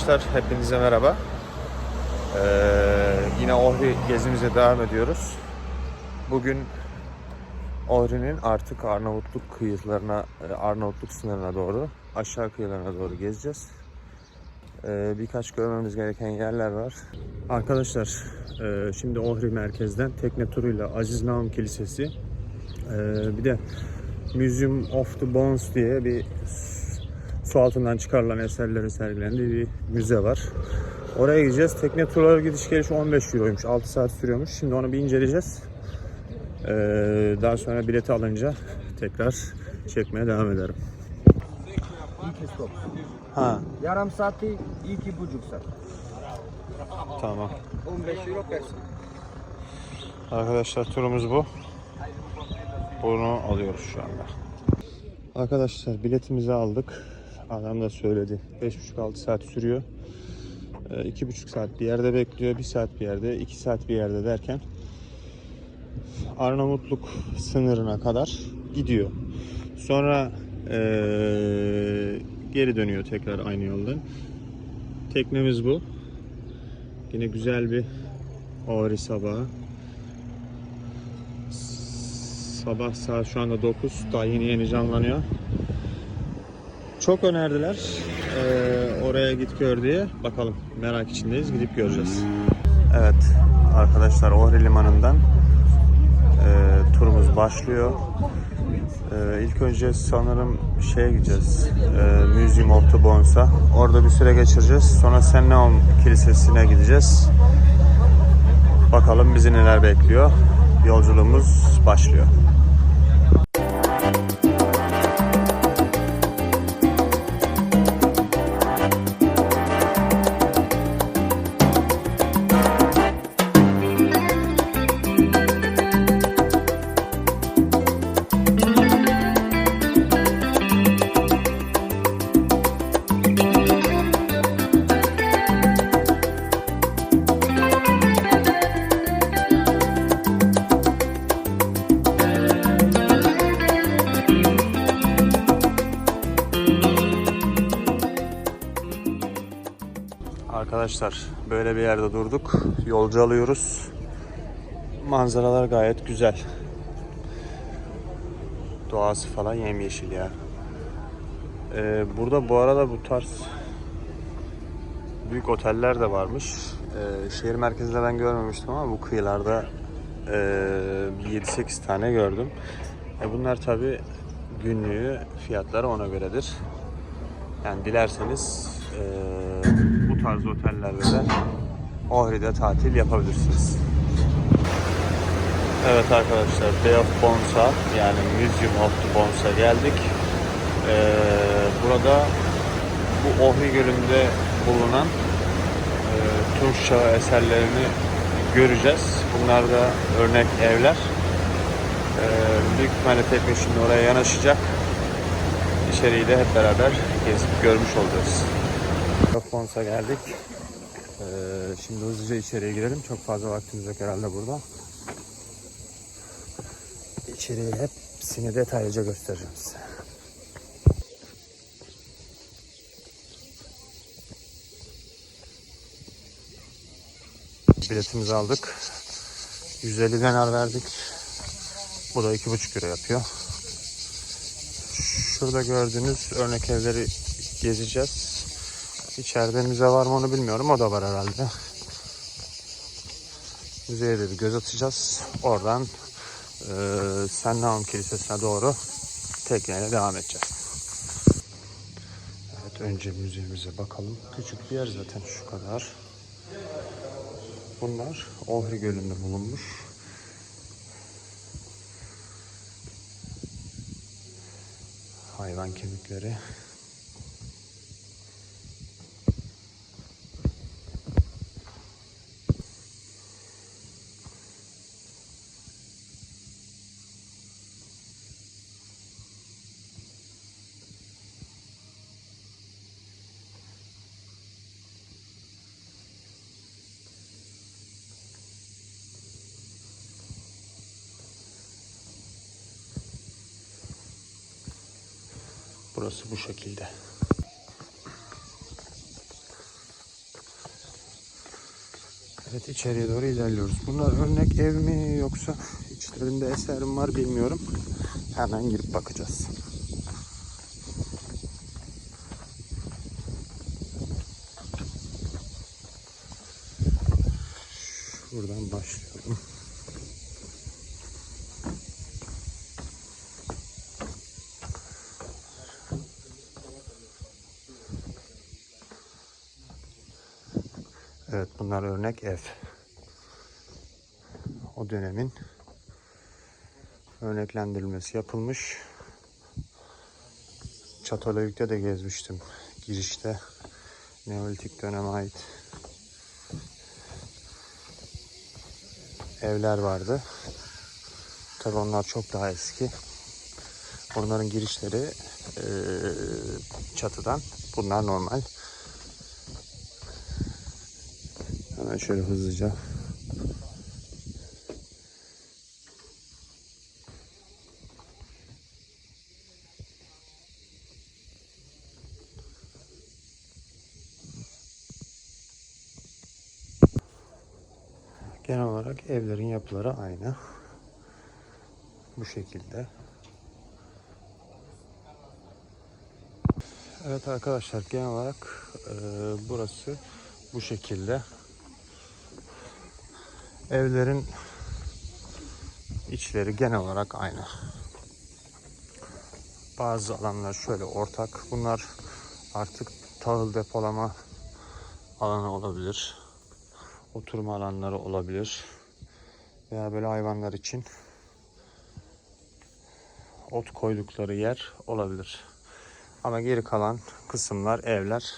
Arkadaşlar hepinize merhaba. Ee, yine Ohri gezimize devam ediyoruz. Bugün Ohri'nin artık Arnavutluk kıyılarına, e, Arnavutluk sınırına doğru, aşağı kıyılarına doğru gezeceğiz. Ee, birkaç görmemiz gereken yerler var. Arkadaşlar e, şimdi Ohri merkezden tekne turuyla Aziz Naum Kilisesi, e, bir de Museum of the Bones diye bir su altından çıkarılan eserlerin sergilendiği bir müze var. Oraya gideceğiz. Tekne turları gidiş geliş 15 euroymuş. 6 saat sürüyormuş. Şimdi onu bir inceleyeceğiz. Ee, daha sonra bileti alınca tekrar çekmeye devam ederim. İki stop. Ha Yarım saati iki buçuk saat. tamam. 15 euro person. Arkadaşlar turumuz bu. Bunu alıyoruz şu anda. Arkadaşlar biletimizi aldık. Adam da söyledi. 5,5-6 saat sürüyor. 2,5 saat bir yerde bekliyor. 1 saat bir yerde, 2 saat bir yerde derken Arnavutluk sınırına kadar gidiyor. Sonra eee, geri dönüyor tekrar aynı yoldan. Teknemiz bu. Yine güzel bir Ohri sabahı. Sabah saat şu anda 9. Daha yeni yeni canlanıyor. Çok önerdiler eee, oraya git gör diye. Bakalım merak içindeyiz. Gidip göreceğiz. Evet arkadaşlar Ohri Limanı'ndan eee, turumuz başlıyor. Eee ilk önce sanırım şeye gideceğiz. eee, Museum of the Bones'a. Orada bir süre geçireceğiz. Sonra Sennaum Kilisesi'ne gideceğiz. Bakalım bizi neler bekliyor. Yolculuğumuz başlıyor. Arkadaşlar böyle bir yerde durduk. Yolcu alıyoruz. Manzaralar gayet güzel. Doğası falan yemyeşil ya. Ee, burada bu arada bu tarz büyük oteller de varmış. Ee, şehir merkezinde ben görmemiştim ama bu kıyılarda e, bir 7-8 tane gördüm. E, bunlar tabi günlüğü fiyatları ona göredir. Yani dilerseniz e, bu tarz otellerde de Ohri'de tatil yapabilirsiniz. Evet arkadaşlar Bay of Bones'a yani Museum of the Bones'a geldik. E, burada bu Ohri Gölü'nde bulunan e, Tunç Çağı eserlerini göreceğiz. Bunlar da örnek evler. E, büyük ihtimalle tekne şimdi oraya yanaşacak. İçeriği de hep beraber gezip görmüş olacağız. Fonsa geldik. Ee, şimdi hızlıca içeriye girelim. Çok fazla vaktimiz yok herhalde burada. İçeriği hepsini detaylıca göstereceğim size. Biletimizi aldık. 150 denar verdik. Bu da 2,5 euro yapıyor. Şurada gördüğünüz örnek evleri gezeceğiz. İçeride müze var mı onu bilmiyorum. O da var herhalde. Müzeye de bir göz atacağız. Oradan e, Sennaum Kilisesi'ne doğru tekneyle devam edeceğiz. Evet önce müzemize bakalım. Küçük bir yer zaten şu kadar. Bunlar Ohri Gölü'nde bulunmuş. Hayvan kemikleri. Burası bu şekilde. Evet içeriye doğru ilerliyoruz. Bunlar örnek ev mi yoksa içlerinde eser mi var bilmiyorum. Hemen girip bakacağız. Evet bunlar örnek ev. O dönemin örneklendirilmesi yapılmış. Çatalhöyük'te de gezmiştim. Girişte Neolitik döneme ait evler vardı. Tabi onlar çok daha eski. Onların girişleri eee, çatıdan. Bunlar normal. Hemen şöyle hızlıca. Genel olarak evlerin yapıları aynı. Bu şekilde. Evet arkadaşlar genel olarak e, burası bu şekilde. Evlerin içleri genel olarak aynı. Bazı alanlar şöyle ortak. Bunlar artık tahıl depolama alanı olabilir. Oturma alanları olabilir. Veya böyle hayvanlar için ot koydukları yer olabilir. Ama geri kalan kısımlar evler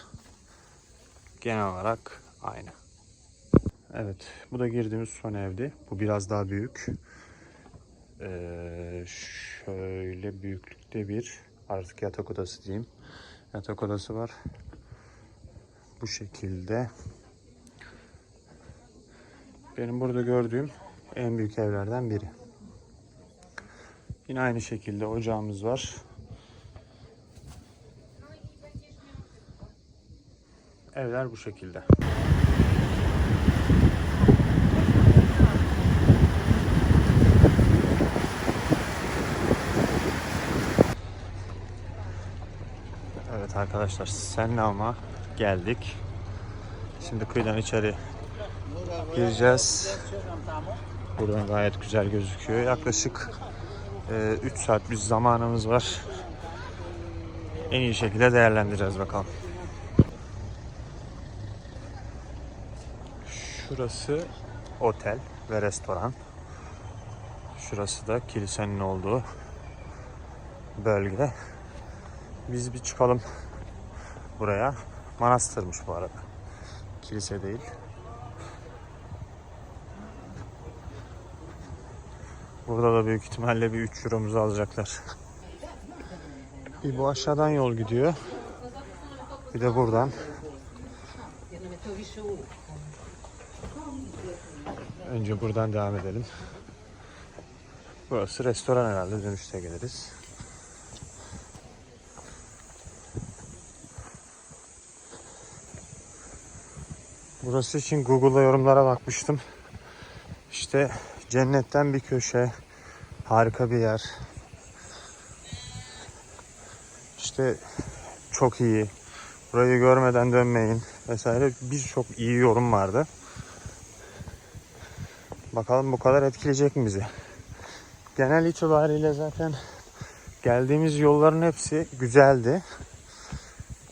genel olarak aynı. Evet, bu da girdiğimiz son evdi. Bu biraz daha büyük. Ee, şöyle büyüklükte bir artık yatak odası diyeyim. Yatak odası var. Bu şekilde. Benim burada gördüğüm en büyük evlerden biri. Yine aynı şekilde ocağımız var. Evler bu şekilde. Arkadaşlar Sennam'a geldik. Şimdi kıyıdan içeri gireceğiz. Buradan gayet güzel gözüküyor. Yaklaşık 3 saat bir zamanımız var. En iyi şekilde değerlendireceğiz bakalım. Şurası otel ve restoran. Şurası da kilisenin olduğu bölge. Biz bir çıkalım buraya. Manastırmış bu arada. Kilise değil. Burada da büyük ihtimalle bir 3 euromuzu alacaklar. Bir bu aşağıdan yol gidiyor. Bir de buradan. Önce buradan devam edelim. Burası restoran herhalde. Dönüşte geliriz. Burası için Google'da yorumlara bakmıştım. İşte cennetten bir köşe, harika bir yer. İşte çok iyi. Burayı görmeden dönmeyin vesaire birçok iyi yorum vardı. Bakalım bu kadar etkileyecek mi bizi? Genel itibariyle zaten geldiğimiz yolların hepsi güzeldi.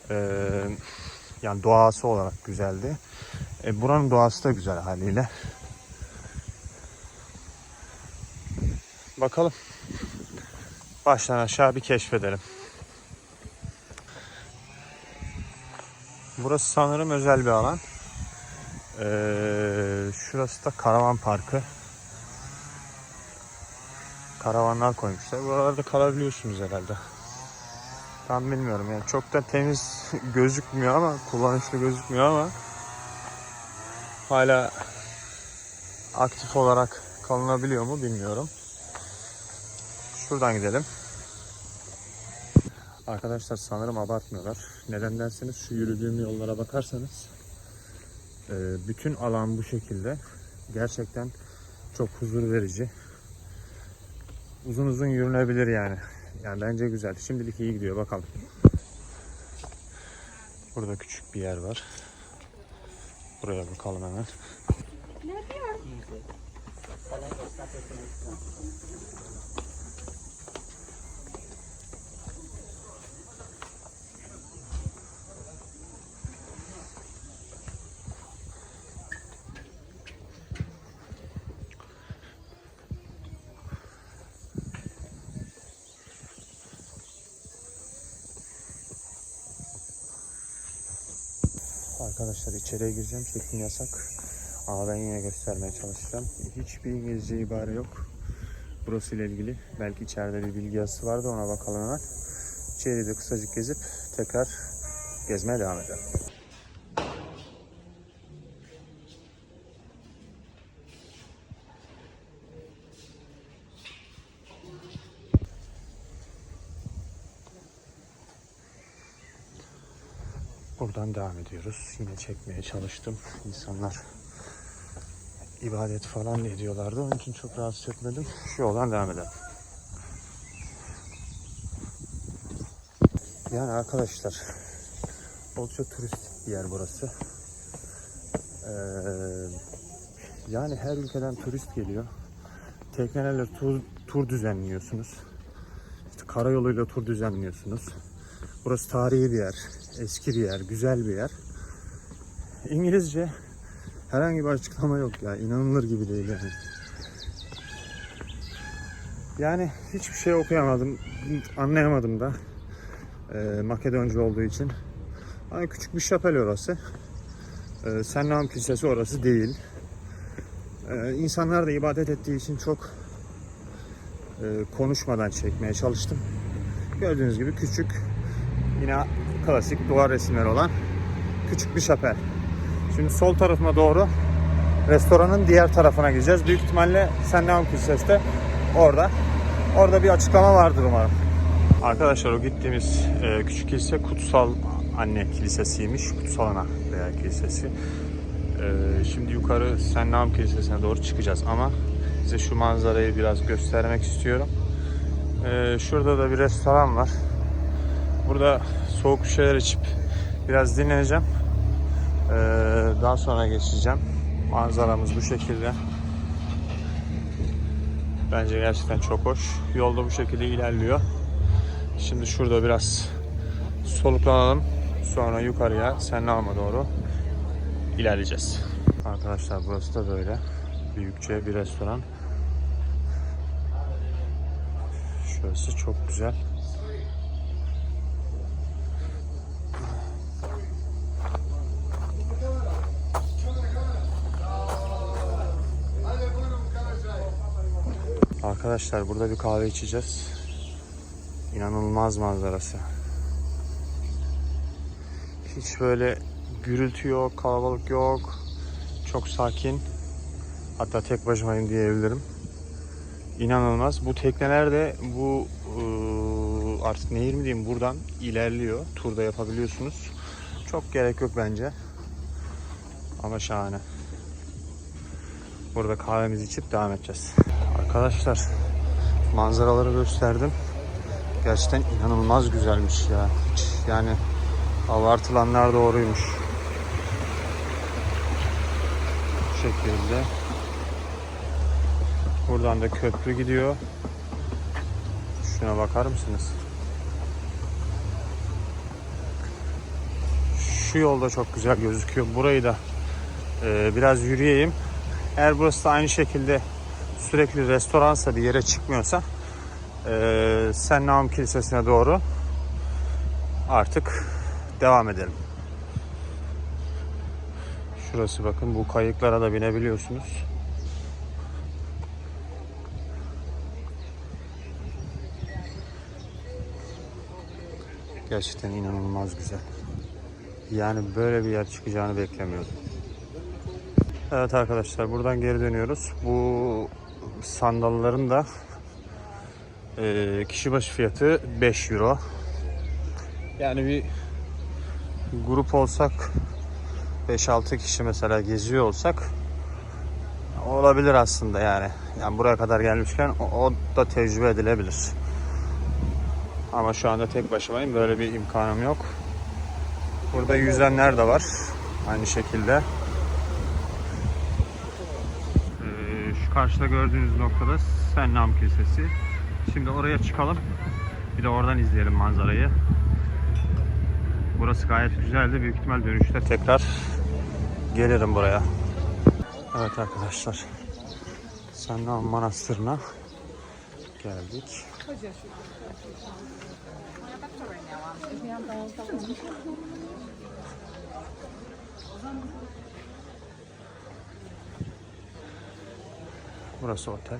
Ee, yani doğası olarak güzeldi. E, buranın doğası da güzel haliyle. Bakalım. Baştan aşağı bir keşfedelim. Burası sanırım özel bir alan. Ee, şurası da karavan parkı. Karavanlar koymuşlar. Buralarda kalabiliyorsunuz herhalde. Tam bilmiyorum yani çok da temiz gözükmüyor ama kullanışlı gözükmüyor ama hala aktif olarak kalınabiliyor mu bilmiyorum. Şuradan gidelim. Arkadaşlar sanırım abartmıyorlar. Neden derseniz şu yürüdüğüm yollara bakarsanız Ee, bütün alan bu şekilde. Gerçekten çok huzur verici. Uzun uzun yürünebilir yani. Yani bence güzel. Şimdilik iyi gidiyor bakalım. Burada küçük bir yer var. Buraya bakalım hemen. Arkadaşlar içeriye gireceğim. Çekim yasak. Ama ben yine göstermeye çalışacağım. Hiçbir İngilizce ibare yok. Burası ile ilgili. Belki içeride bir bilgi yazısı vardı ona bakalım hemen. İçeriği de kısacık gezip tekrar gezmeye devam edelim. Buradan devam ediyoruz. Yine çekmeye çalıştım. İnsanlar ibadet falan ediyorlardı. Onun için çok rahatsız etmedim. Şu yoldan devam edelim. Yani arkadaşlar oldukça turistik bir yer burası. Ee, yani her ülkeden turist geliyor. Teknelerle tur, tur düzenliyorsunuz. İşte karayoluyla tur düzenliyorsunuz. Burası tarihi bir yer, eski bir yer, güzel bir yer. İngilizce herhangi bir açıklama yok ya. inanılır gibi değil yani. Yani hiçbir şey okuyamadım, anlayamadım da. Ee, Makedonca olduğu için. Ama küçük bir şapel orası. Ee, Sennam Kilisesi orası değil. Ee, insanlar da ibadet ettiği için çok e, konuşmadan çekmeye çalıştım. Gördüğünüz gibi küçük Yine klasik duvar resimleri olan küçük bir şapel. Şimdi sol tarafıma doğru restoranın diğer tarafına gideceğiz. Büyük ihtimalle Sendevam Kilisesi de orada. Orada bir açıklama vardır umarım. Arkadaşlar o gittiğimiz e, küçük kilise Kutsal Anne Kilisesi'ymiş. Kutsal Ana veya Kilisesi. E, şimdi yukarı Sendevam Kilisesi'ne doğru çıkacağız ama size şu manzarayı biraz göstermek istiyorum. E, şurada da bir restoran var. Burada soğuk bir şeyler içip biraz dinleneceğim. Ee, daha sonra geçeceğim. Manzaramız bu şekilde. Bence gerçekten çok hoş. Yolda bu şekilde ilerliyor. Şimdi şurada biraz soluklanalım. Sonra yukarıya Sennam'a doğru ilerleyeceğiz. Arkadaşlar burası da böyle. Büyükçe bir restoran. Şurası çok güzel. Arkadaşlar burada bir kahve içeceğiz. İnanılmaz manzarası. Hiç böyle gürültü yok, kalabalık yok. Çok sakin. Hatta tek başımayım diyebilirim. İnanılmaz. Bu tekneler de bu ıı, artık nehir mi diyeyim buradan ilerliyor. Turda yapabiliyorsunuz. Çok gerek yok bence. Ama şahane. Burada kahvemizi içip devam edeceğiz. Arkadaşlar manzaraları gösterdim. Gerçekten inanılmaz güzelmiş ya. Hiç yani abartılanlar doğruymuş. Bu şekilde. Buradan da köprü gidiyor. Şuna bakar mısınız? Şu yolda çok güzel gözüküyor. Burayı da e, biraz yürüyeyim. Eğer burası da aynı şekilde sürekli restoransa bir yere çıkmıyorsa e, Sennam Kilisesi'ne doğru artık devam edelim. Şurası bakın bu kayıklara da binebiliyorsunuz. Gerçekten inanılmaz güzel. Yani böyle bir yer çıkacağını beklemiyordum. Evet arkadaşlar buradan geri dönüyoruz. Bu sandalların da e, kişi başı fiyatı 5 euro. Yani bir grup olsak 5-6 kişi mesela geziyor olsak olabilir aslında yani. Yani buraya kadar gelmişken o, o da tecrübe edilebilir. Ama şu anda tek başımayım. Böyle bir imkanım yok. Burada yüzenler de var. Aynı şekilde. Ee, şu karşıda gördüğünüz noktada Sennam Kilisesi. Şimdi oraya çıkalım. Bir de oradan izleyelim manzarayı. Burası gayet güzeldi. Büyük ihtimal dönüşte tekrar gelirim buraya. Evet arkadaşlar. Sennam Manastırı'na geldik. Burası otel.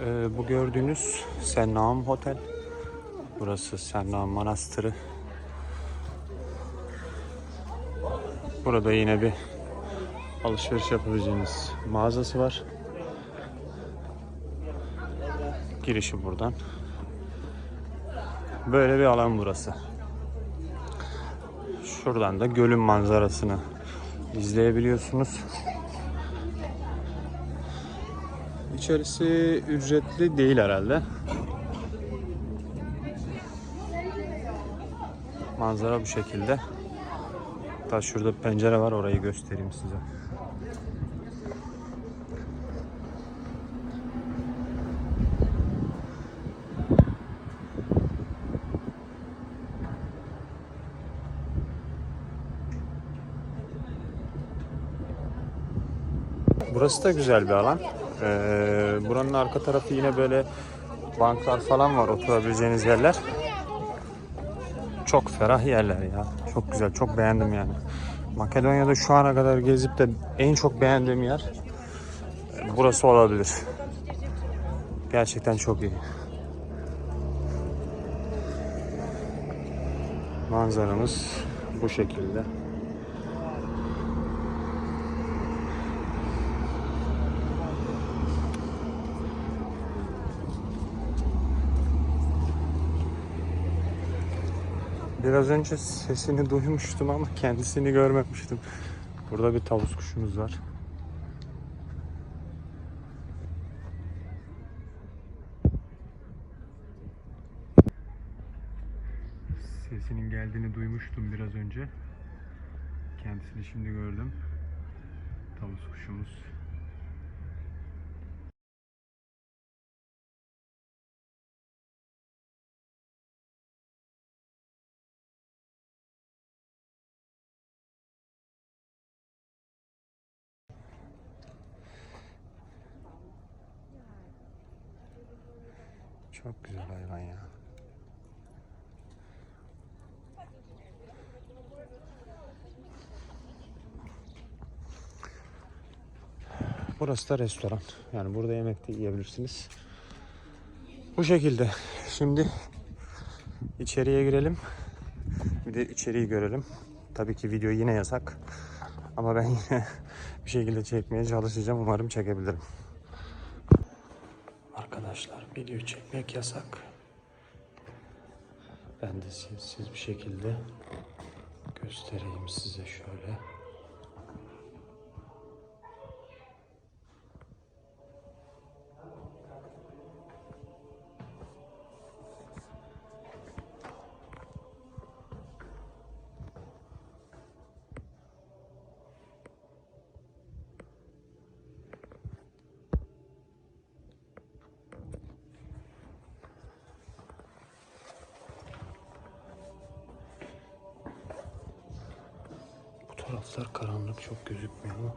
Ee, bu gördüğünüz Sennam Otel. Burası Sennam Manastırı. Burada yine bir alışveriş yapabileceğiniz mağazası var. Girişi buradan. Böyle bir alan burası. Şuradan da gölün manzarasını izleyebiliyorsunuz. İçerisi ücretli değil herhalde. Manzara bu şekilde. Hatta şurada pencere var orayı göstereyim size. Burası da güzel bir alan. Ee, buranın arka tarafı yine böyle banklar falan var oturabileceğiniz yerler. Çok ferah yerler ya. Çok güzel, çok beğendim yani. Makedonya'da şu ana kadar gezip de en çok beğendiğim yer burası olabilir. Gerçekten çok iyi. Manzaramız bu şekilde. Biraz önce sesini duymuştum ama kendisini görmemiştim. Burada bir tavus kuşumuz var. Sesinin geldiğini duymuştum biraz önce. Kendisini şimdi gördüm. Tavus kuşumuz. Çok güzel hayvan ya. Burası da restoran. Yani burada yemek de yiyebilirsiniz. Bu şekilde. Şimdi içeriye girelim. Bir de içeriği görelim. Tabii ki video yine yasak. Ama ben yine bir şekilde çekmeye çalışacağım. Umarım çekebilirim. Arkadaşlar video çekmek yasak. Ben de sessiz bir şekilde göstereyim size şöyle. Bu taraflar karanlık çok gözükmüyor ama.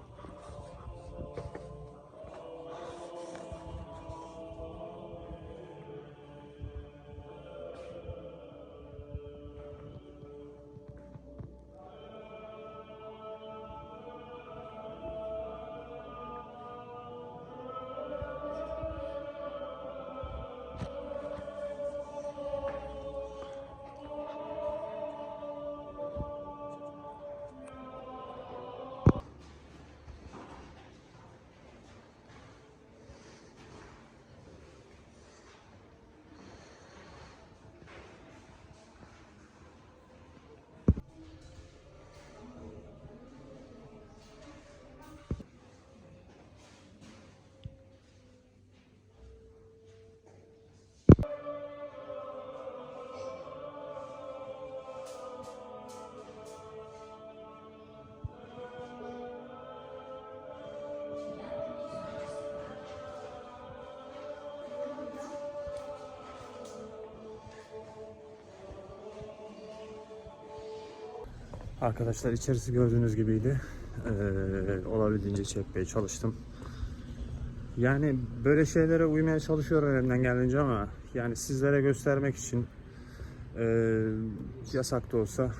Arkadaşlar içerisi gördüğünüz gibiydi. Ee, olabildiğince çekmeye çalıştım. Yani böyle şeylere uymaya çalışıyorum elimden geldiğince ama yani sizlere göstermek için e, yasak da olsa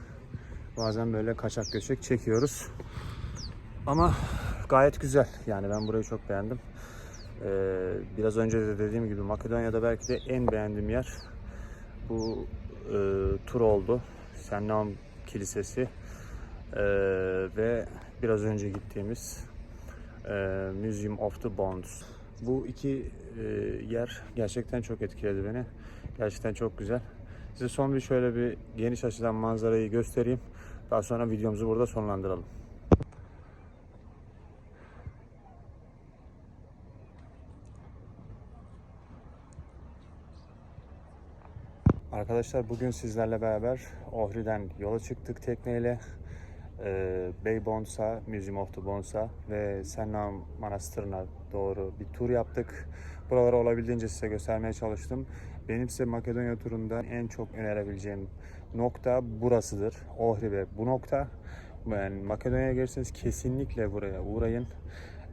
bazen böyle kaçak göçek çekiyoruz. Ama gayet güzel. Yani ben burayı çok beğendim. Ee, biraz önce de dediğim gibi Makedonya'da belki de en beğendiğim yer bu e, tur oldu. Sennam Kilisesi Ee, ve biraz önce gittiğimiz e, Museum of the Bones. Bu iki e, yer gerçekten çok etkiledi beni. Gerçekten çok güzel. Size son bir şöyle bir geniş açıdan manzarayı göstereyim. Daha sonra videomuzu burada sonlandıralım. Arkadaşlar bugün sizlerle beraber Ohri'den yola çıktık tekneyle. Ee, Bey Bonsa, Museum of the Bonsa ve Sennam Manastırı'na doğru bir tur yaptık. Buraları olabildiğince size göstermeye çalıştım. Benim size Makedonya turunda en çok önerebileceğim nokta burasıdır. Ohri ve bu nokta. Yani Makedonya'ya gelirseniz kesinlikle buraya uğrayın.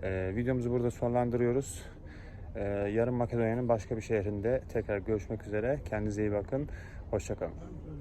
Ee, videomuzu burada sonlandırıyoruz. Ee, yarın Makedonya'nın başka bir şehrinde tekrar görüşmek üzere. Kendinize iyi bakın. Hoşçakalın.